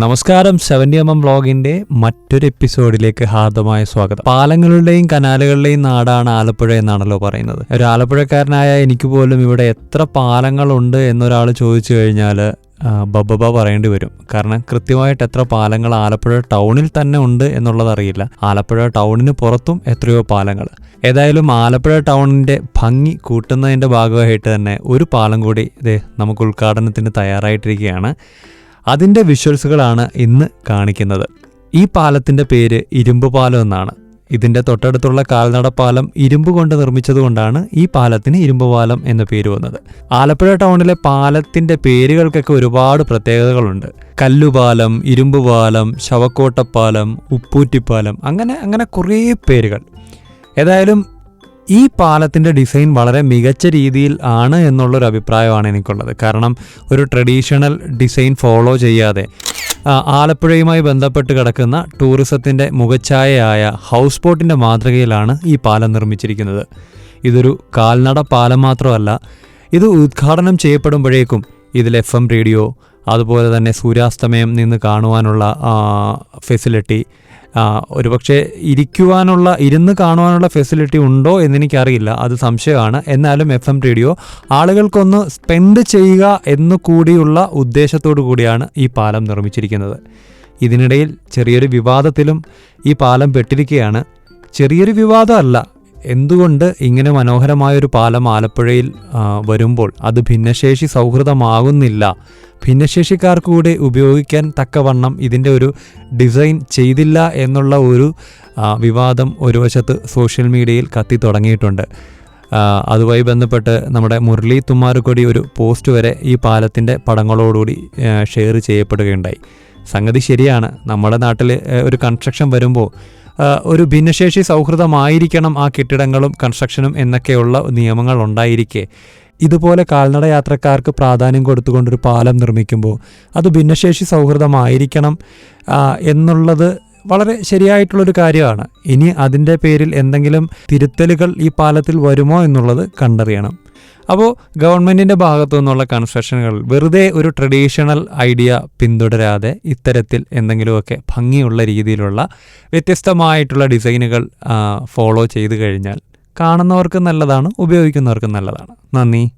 നമസ്കാരം seventy M M ബ്ലോഗിന്റെ മറ്റൊരു എപ്പിസോഡിലേക്ക് ഹാർദമായ സ്വാഗതം. പാലങ്ങളുടെയും കനാലുകളുടെയും നാടാണ് ആലപ്പുഴ എന്നാണല്ലോ പറയുന്നത്. ഒരു ആലപ്പുഴക്കാരനായ എനിക്ക് പോലും ഇവിടെ എത്ര പാലങ്ങളുണ്ട് എന്നൊരാൾ ചോദിച്ചു കഴിഞ്ഞാൽ ബബബ പറയേണ്ടി വരും. കാരണം കൃത്യമായിട്ട് എത്ര പാലങ്ങൾ ആലപ്പുഴ ടൗണിൽ തന്നെ ഉണ്ട് എന്നുള്ളത് അറിയില്ല. ആലപ്പുഴ ടൗണിന് പുറത്തും എത്രയോ പാലങ്ങൾ. ഏതായാലും ആലപ്പുഴ ടൗണിന്റെ ഭംഗി കൂട്ടുന്നതിന്റെ ഭാഗമായിട്ട് തന്നെ ഒരു പാലം കൂടി ഇതേ നമുക്ക് ഉദ്ഘാടനത്തിന് തയ്യാറായിട്ടിരിക്കുകയാണ്. അതിന്റെ വിഷ്വൽസുകളാണ് ഇന്ന് കാണിക്കുന്നത്. ഈ പാലത്തിന്റെ പേര് ഇരുമ്പ് പാലം എന്നാണ്. ഇതിന്റെ തൊട്ടടുത്തുള്ള കാൽനട പാലം ഇരുമ്പ് കൊണ്ട് നിർമ്മിച്ചതുകൊണ്ടാണ് ഈ പാലത്തിന് ഇരുമ്പ് പാലം എന്ന പേര് വന്നത്. ആലപ്പുഴ ടൗണിലെ പാലത്തിന്റെ പേരുകൾക്കൊക്കെ ഒരുപാട് പ്രത്യേകതകളുണ്ട്. കല്ലുപാലം ഇരുമ്പ് പാലം ശവക്കോട്ടപ്പാലം ഉപ്പൂറ്റിപ്പാലം അങ്ങനെ അങ്ങനെ കുറേ പേരുകൾ. ഏതായാലും ഈ പാലത്തിന്റെ ഡിസൈൻ വളരെ മികച്ച രീതിയിൽ ആണ് എന്നുള്ളൊരു അഭിപ്രായമാണ് എനിക്കുള്ളത്. കാരണം ഒരു ട്രഡീഷണൽ ഡിസൈൻ ഫോളോ ചെയ്യാതെ ആലപ്പുഴയുമായി ബന്ധപ്പെട്ട് കിടക്കുന്ന ടൂറിസത്തിന്റെ മുഖച്ഛായയായ ഹൗസ് ബോട്ടിന്റെ മാതൃകയിലാണ് ഈ പാലം നിർമ്മിച്ചിരിക്കുന്നത്. ഇതൊരു കാൽനട പാലം മാത്രമല്ല ഇത് ഉദ്ഘാടനം ചെയ്യപ്പെടുമ്പോഴേക്കും ഇതിൽ എഫ് എം റേഡിയോ അതുപോലെ തന്നെ സൂര്യാസ്തമയം നിന്ന് കാണുവാനുള്ള ഫെസിലിറ്റി ഒരുപക്ഷെ ഇരിക്കുവാനുള്ള ഇരുന്ന് കാണുവാനുള്ള ഫെസിലിറ്റി ഉണ്ടോ എന്നെനിക്കറിയില്ല. അത് സംശയമാണ്. എന്നാലും എഫ് എം റേഡിയോ ആളുകൾക്കൊന്ന് സ്പെൻഡ് ചെയ്യുക എന്നു കൂടിയുള്ള ഉദ്ദേശത്തോടു കൂടിയാണ് ഈ പാലം നിർമ്മിച്ചിരിക്കുന്നത്. ഇതിനിടയിൽ ചെറിയൊരു വിവാദത്തിലും ഈ പാലം പെട്ടിരിക്കുകയാണ്. ചെറിയൊരു വിവാദമല്ല എന്തുകൊണ്ട് ഇങ്ങനെ മനോഹരമായൊരു പാലം ആലപ്പുഴയിൽ വരുമ്പോൾ അത് ഭിന്നശേഷി സൗഹൃദമാകുന്നില്ല? ഭിന്നശേഷിക്കാർക്ക് കൂടി ഉപയോഗിക്കാൻ തക്കവണ്ണം ഇതിന്റെ ഒരു ഡിസൈൻ ചെയ്തില്ല എന്നുള്ള ഒരു വിവാദം ഒരു വശത്ത് സോഷ്യൽ മീഡിയയിൽ കത്തി തുടങ്ങിയിട്ടുണ്ട്. അതുമായി ബന്ധപ്പെട്ട് നമ്മുടെ മുരളി തുമ്മാരുക്കൊടി ഒരു പോസ്റ്റ് വരെ ഈ പാലത്തിന്റെ പടങ്ങളോടുകൂടി ഷെയർ ചെയ്യപ്പെടുകയുണ്ടായി. സംഗതി ശരിയാണ്. നമ്മുടെ നാട്ടിൽ ഒരു കൺസ്ട്രക്ഷൻ വരുമ്പോൾ ഒരു ഭിന്നശേഷി സൗഹൃദമായിരിക്കണം ആ കെട്ടിടങ്ങളും കൺസ്ട്രക്ഷനും എന്നൊക്കെയുള്ള നിയമങ്ങൾ ഉണ്ടായിരിക്കെ. ഇതുപോലെ കാൽനട യാത്രക്കാർക്ക് പ്രാധാന്യം കൊടുത്തുകൊണ്ടൊരു പാലം നിർമ്മിക്കുമ്പോൾ അത് ഭിന്നശേഷി സൗഹൃദമായിരിക്കണം എന്നുള്ളത് വളരെ ശരിയായിട്ടുള്ളൊരു കാര്യമാണ്. ഇനി അതിന്റെ പേരിൽ എന്തെങ്കിലും തിരുത്തലുകൾ ഈ പാലത്തിൽ വരുമോ എന്നുള്ളത് കണ്ടറിയണം. അപ്പോൾ ഗവൺമെന്റിന്റെ ഭാഗത്തു നിന്നുള്ള കൺസ്ട്രക്ഷനുകൾ വെറുതെ ഒരു ട്രഡീഷണൽ ഐഡിയ പിന്തുടരാതെ ഇത്തരത്തിൽ എന്തെങ്കിലുമൊക്കെ ഭംഗിയുള്ള രീതിയിലുള്ള വ്യത്യസ്തമായിട്ടുള്ള ഡിസൈനുകൾ ഫോളോ ചെയ്തു കഴിഞ്ഞാൽ കാണുന്നവർക്ക് നല്ലതാണ് ഉപയോഗിക്കുന്നവർക്കും നല്ലതാണ്. നന്ദി.